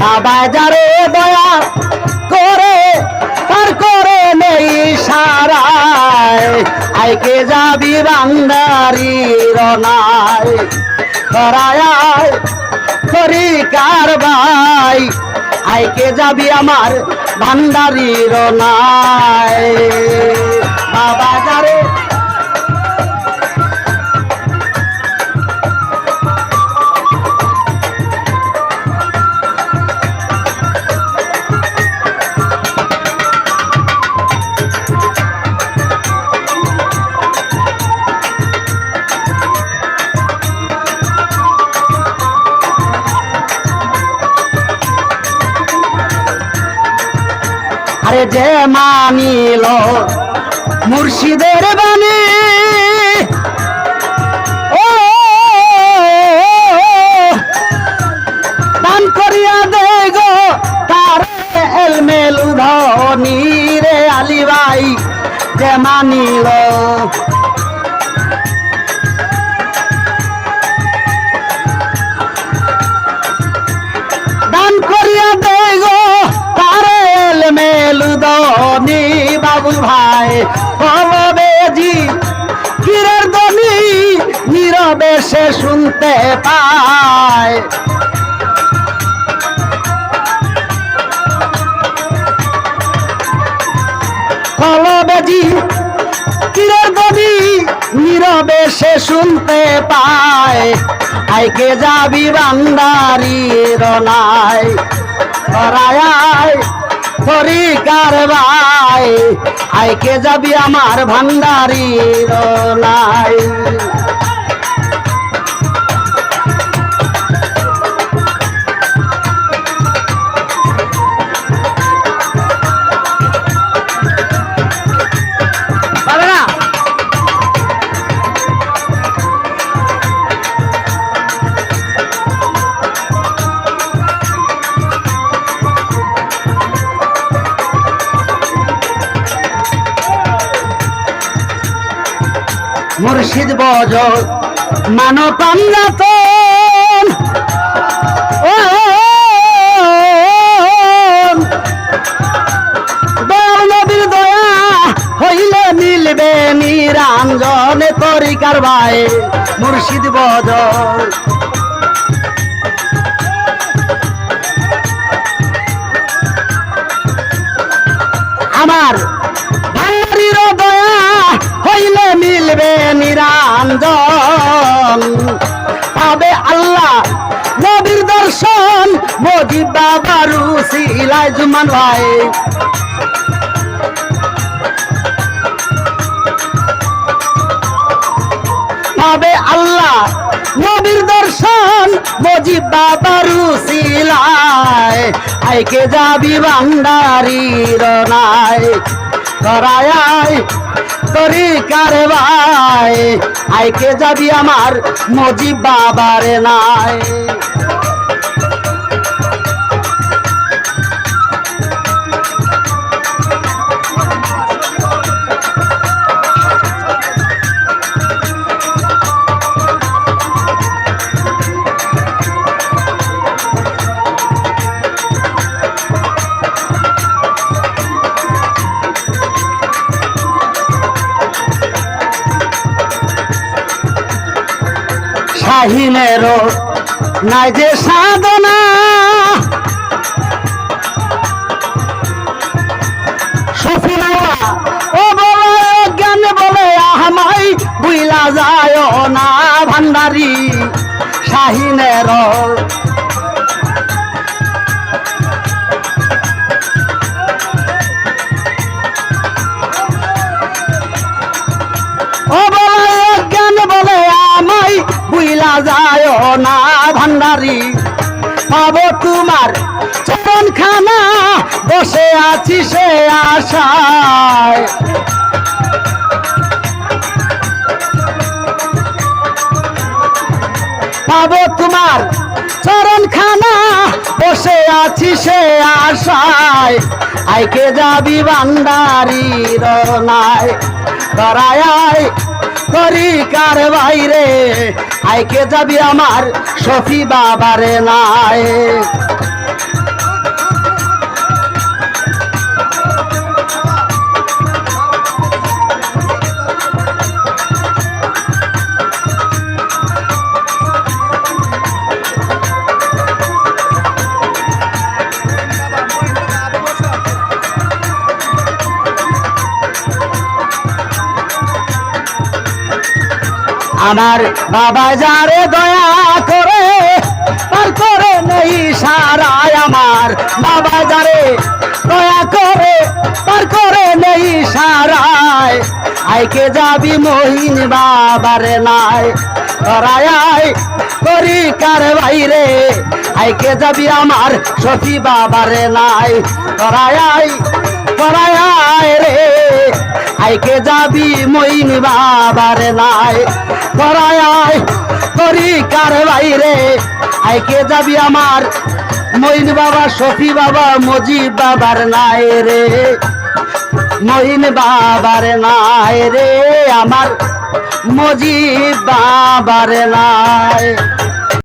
বাবা যারে দয়া করে, তার করে নেই সারায়। আইকে যাবি বান্দারি রনায় ধরায় করি কারবাই আইকে যাবি আমার ভান্ডারি রনায় বাবা আরে যে মানিল মুর্শিদের বাণী, ও দান করিয়া দে গো তার এলমেল ধনী রে আলিবাই যে মানিল বলবে কিরের সে শুনতে পায়। কলবেজি কিরের দনি নীরবে সে শুনতে পায়। আইকে যাবি বান্দারি রনায় ধরায় করি কারবাই আইকে যাবি আমার ভান্ডারি রনায় মুর্শিদ বজ মানো নবীর দয়া হইলে মিলবে নিরঞ্জন তরিকার ভাই। মুর্শিদ বজ মিলবে নিরঞ্জন। পাবে আল্লাহ নবীর দর্শন মজিব বাবারু সিলাই জুমান ভাই পাবে আল্লাহ নবীর দর্শন মজিব বাবারু সিলাই আইকে যাবি বান্দারি রনায় করায় তরি কারে ভাই আইকে যাবি আমার মজিব বাবারে নাই। শাহিনেরও নাই যে সাধনা। সফিনা ও বলে জ্ঞান বলে আহমাই বুইলা যায় না ভান্ডারি। শাহিনেরও যায় না ভান্ডারি। পাবো তোমার চরণ খানা বসে আছি সে আশায়। পাবো তোমার চরণ খানা বসে আছি সে আশায়। আইকে যাবি বান্দারি রনায় ধরায় করি কার বাইরে আইকে যাবি আমার সফি বাবারে নাই। আমার বাবা যারে দয়া করে পার করে নেই সারায় আমার। বাবা যারে দয়া করে পার করে নেই সারায়। আইকে যাবি মহিন বাবারে নাই আয় করি কার বাইরে আইকে যাবি আমার সখী বাবারে নাই তোরাই আয় রে। আইকে যাবি মইন বাবারে নাই তোরাই আয় করি কার বাইরে আইকে যাবি আমার? মইন বাবা সফি বাবা, মজিব বাবার নাই রে। মহিন বাবার নাই রে, আমার মজিব বাবার নাই।